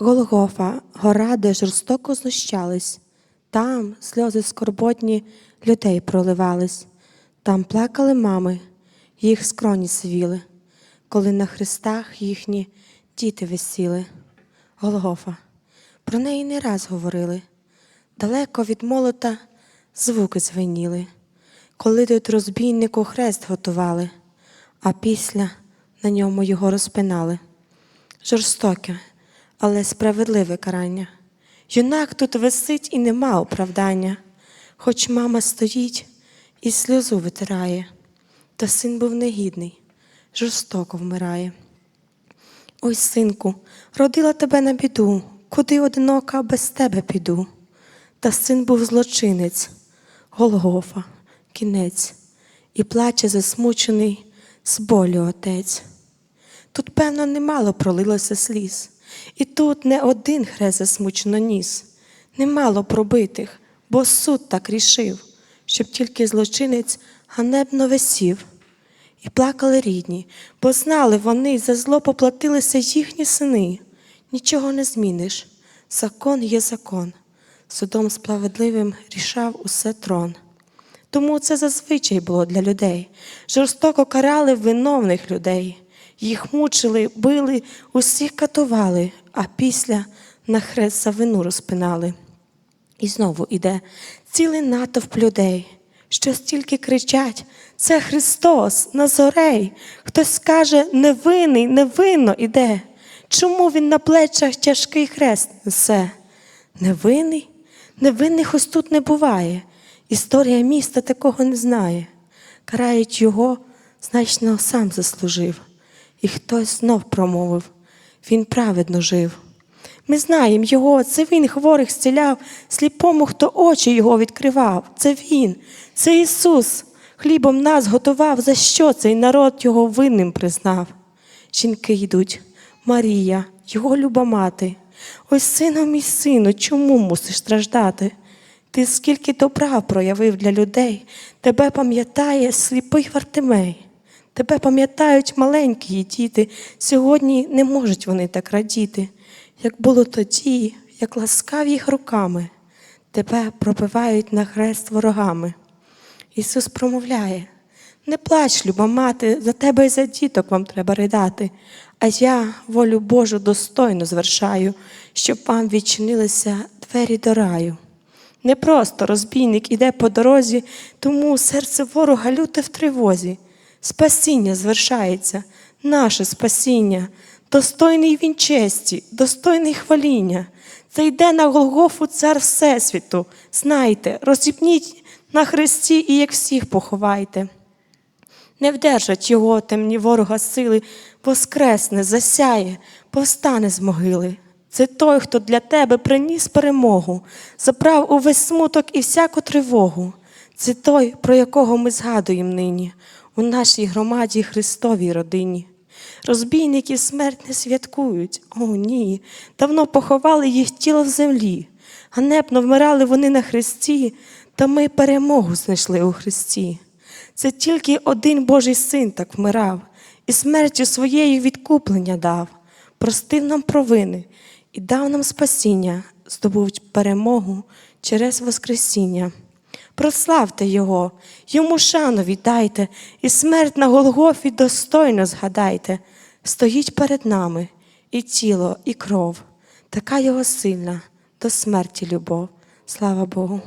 Голгофа, гора, де жорстоко знущались, там сльози скорботні людей проливались, там плакали мами, їх скроні свіли, коли на хрестах їхні діти висіли. Голгофа, про неї не раз говорили, далеко від молота звуки звеніли, коли тут розбійнику хрест готували, а після на ньому його розпинали. Жорстоке, але справедливе карання. Юнак тут висить і нема оправдання, хоч мама стоїть і сльозу витирає, та син був негідний, жорстоко вмирає. Ой, синку, родила тебе на біду, куди одинока без тебе піду. Та син був злочинець, Голгофа, кінець, і плаче засмучений з болю отець. Тут, певно, немало пролилося сліз, і тут не один хрест засмучено ніс, немало пробитих, бо суд так рішив, щоб тільки злочинець ганебно висів. І плакали рідні, бо знали вони, за зло поплатилися їхні сини. Нічого не зміниш. Закон є закон. Судом справедливим рішав усе трон. Тому це зазвичай було для людей. Жорстоко карали виновних людей. Їх мучили, били, усіх катували, а після на хрест за вину розпинали. І знову іде цілий натовп людей, що стільки кричать: це Христос, Назорей. Хтось скаже, невинний, невинно іде. Чому він на плечах тяжкий хрест несе? Невинний? Невинних ось тут не буває. Історія міста такого не знає. Карають його, значно сам заслужив. І хтось знов промовив він праведно жив. Ми знаємо його, це він хворих зціляв, сліпому, хто очі його відкривав. Це він, це Ісус. Хлібом нас готував, за що цей народ його винним признав. Жінки йдуть, Марія, його люба мати. Ось сину мій сину, чому мусиш страждати? Ти скільки добра проявив для людей, тебе пам'ятає сліпий Вартимей. Тебе пам'ятають маленькі діти, сьогодні не можуть вони так радіти, як було тоді, як ласкав їх руками, тебе пробивають на хрест ворогами. Ісус промовляє: не плач, люба мати, за тебе і за діток вам треба ридати, а я волю Божу достойно звершаю, щоб вам відчинилися двері до раю. Не просто розбійник іде по дорозі, тому серце ворога люте в тривозі. Спасіння звершається, наше спасіння, достойний він честі, достойний хваління. Це йде на Голгофу цар Всесвіту. Знайте, розіпніть на хресті і як всіх поховайте. Не вдержать його темні ворога сили, воскресне, засяє, повстане з могили. Це той, хто для тебе приніс перемогу, забрав увесь смуток і всяку тривогу. Це той, про якого ми згадуємо нині у нашій громаді Христовій родині. Розбійників смерть не святкують, о ні, давно поховали їх тіло в землі. Ганебно вмирали вони на Христі, та ми перемогу знайшли у Христі. Це тільки один Божий син так вмирав, і смертю своєю відкуплення дав, простив нам провини і дав нам спасіння, здобув перемогу через Воскресіння. Прославте Його, йому шану віддайте, і смерть на Голгофі достойно згадайте. Стоїть перед нами і тіло, і кров, така його сильна, до смерті любов. Слава Богу.